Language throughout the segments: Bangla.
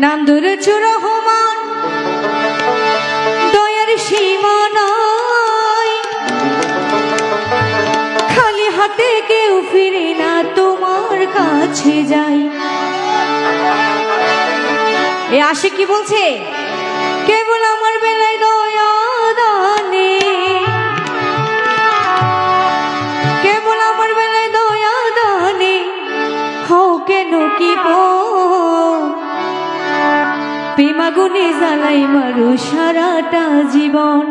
নাম খালি হাতে কেউ ফিরে না, তোমার কাছে এ আসে কি বলছে? কেবল আমার বেলায় আমারে জ্বালাই মারু সারাটা জীবন।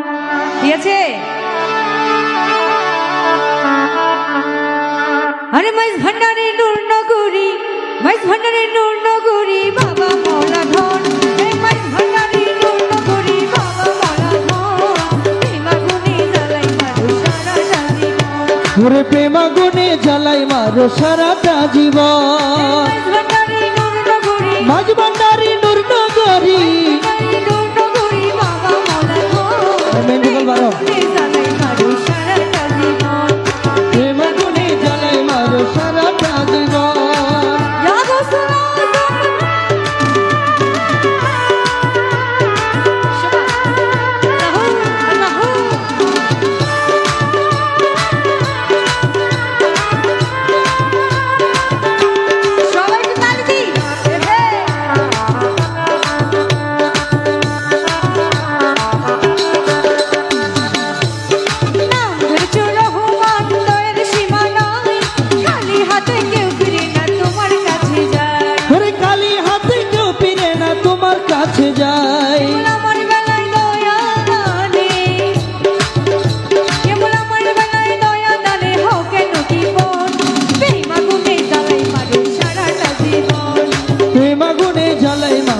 ঠিক আছে আরে মাইস ভান্ডারে নূর নগরী মাইস ভান্ডারে নূর নগরী বাবা মৌলা ধন। মাইজ ভান্ডারে প্রেমা গুনে জ্বালাই মারো সারাটা জীবন।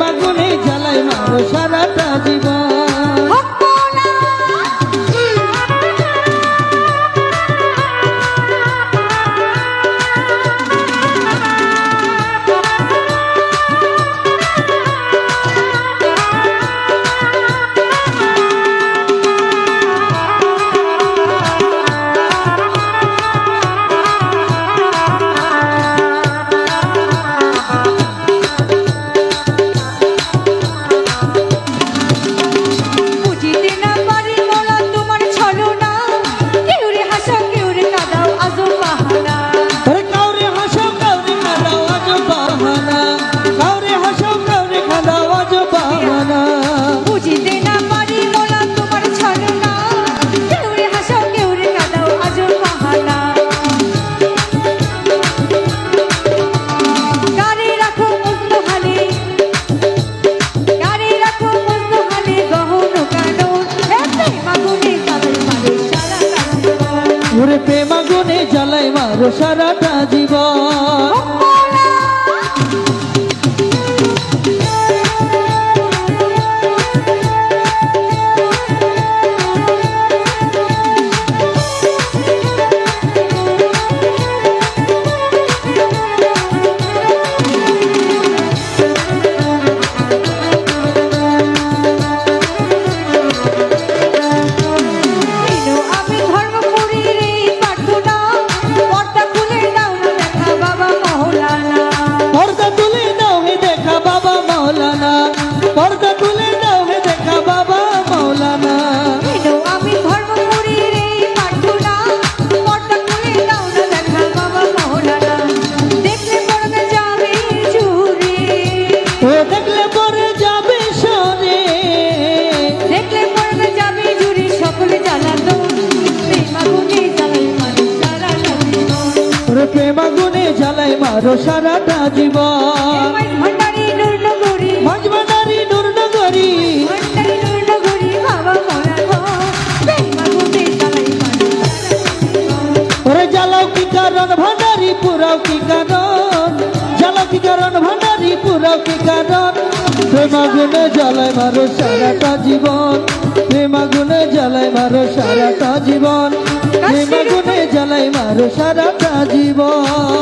মাগুন সারা আরও সারাটা জীবন ভজবানারি পুরাও কি কারণ? জ্বালাও কি কারণ ভান্ডারি পুরাও কি কারণ? প্রেমাগুনে জ্বালায় মারো সারাটা জীবন। প্রেমাগুনে জ্বালায় মারো সারাটা জীবন। প্রেমাগুনে জ্বালায় মারো সারাটা জীবন।